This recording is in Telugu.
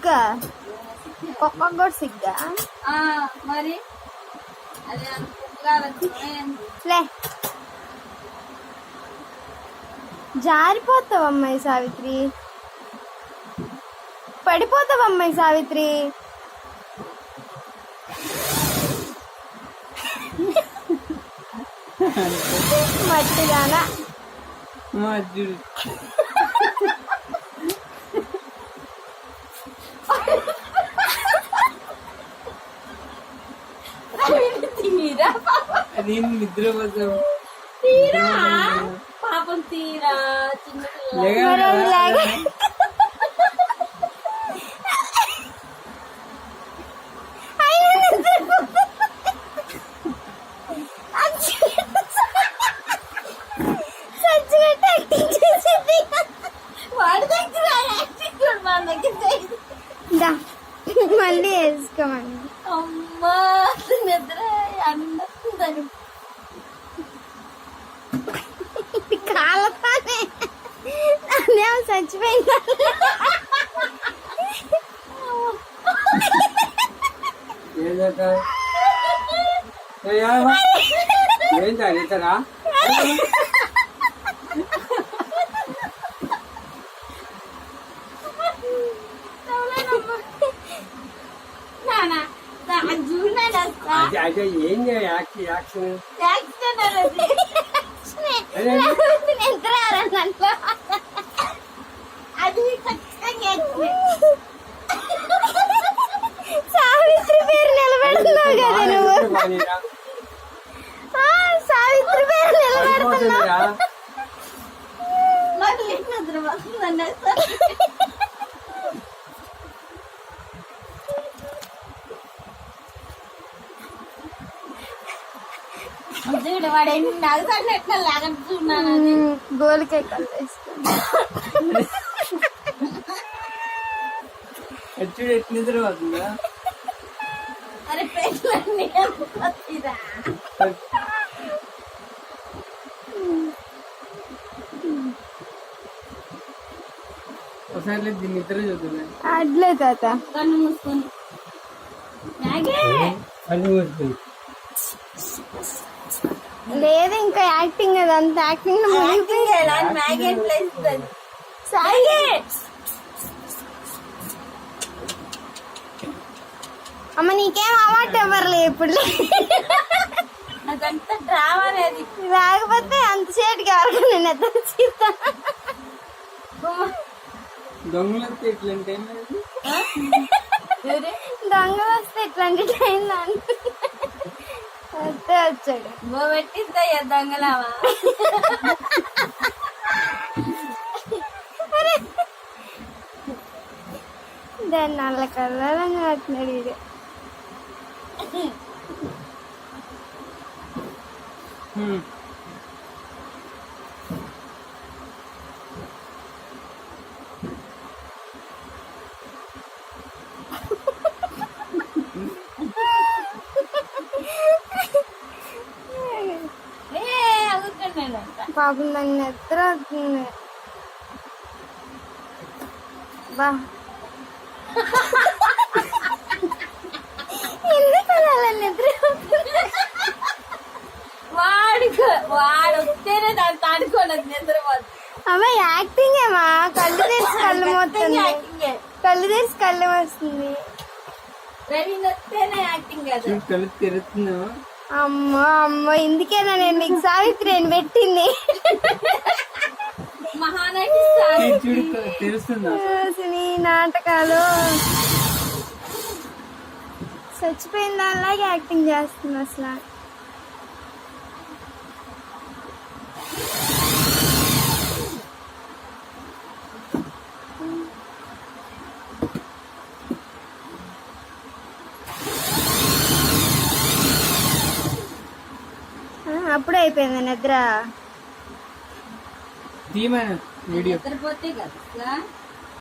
సిగ్గా? కుక్క కూడా సిగ్గా? ఆ, మరి? లే. జారిపోతావు అమ్మాయి సావిత్రి. పడిపోతావు అమ్మాయి సావిత్రి. మట్టిదానా? మధ్యుడు తీరా అది నిద్ర కోసం తీరా? పాపం తీరా చిన్న వాడి దగ్గర యాక్టింగ్ మన దగ్గర. దా. మళ్ళీ వేసుకోమని అమ్మా నిద్ర అందరి కాలతానే. అదేమో చచ్చిపోయిందా? ఏంటంట ఏంటి అడుగుతారా నానా అదే ఏం యాక్షన్. యాక్సిడెంట్ అనేది అదే ఖచ్చితంగా. సావిత్రి పేరు నిలబెడుతున్నావు కదా నువ్వు. సావిత్రి పేరు నిలబెడుతున్నావు పడిపోతుందిరా మళ్ళీ నిద్ర వస్తుందండి చూడు వాడు ఎన్ని నగసాట్లు ఎట్లా లాగట్టు చూడాను అది గోలికాయ చూడు ఎట్లా నిద్ర పోతుందా? అరే ఒకసారి దీన్ని నిద్ర చూద్దాం అడ్లే తాత. కన్ను మూసుకొని కళ్ళు మూసుకుని లేదు ఇంకా యాక్టింగ్ అదంతా యాక్టింగ్ అమ్మ నీకేం అవార్డు ఇవ్వరులే ఇప్పుడు? రాకపోతే అంత చేటికి ఎవరికి నేను ఎద్దరు చీత దొంగలతో ఎట్లంటే దొంగలు వస్తే ఇట్లాంటి టైం వస్తే వచ్చాడు బో పెట్టిద్దా దొంగలావా దాన్ని నల్ల కలర్లని పట్టినాడు ఇది ఏ పాపం దాన్ని నిద్ర వస్తుంది బా. ఎందుకు అలా అలా నిద్ర వస్తుంది? వాడు వస్తేనే దాన్ని తాడుకోలేదు నిద్రపోతుంది అమ్మ యాక్టింగ్ ఏమా కళ్ళు తెరిచి కళ్ళు మోస్తుంది. యాక్టింగ్ కళ్ళు తెరిచి కళ్ళు వస్తుంది రవి వస్తేనే యాక్టింగ్ కదా. కళ్ళు తెరుతుందా అమ్మో అమ్మో ఇందుకేనా నేను నీకు సావిత్రి. అని పెట్టింది ఈ నాటకాలు. చచ్చిపోయిన దానిలాగే యాక్టింగ్ చేస్తుంది అసలు. అప్పుడే అయిపోయింది నిద్ర. తీయమైన వీడియో. నిద్రపోతే కదా.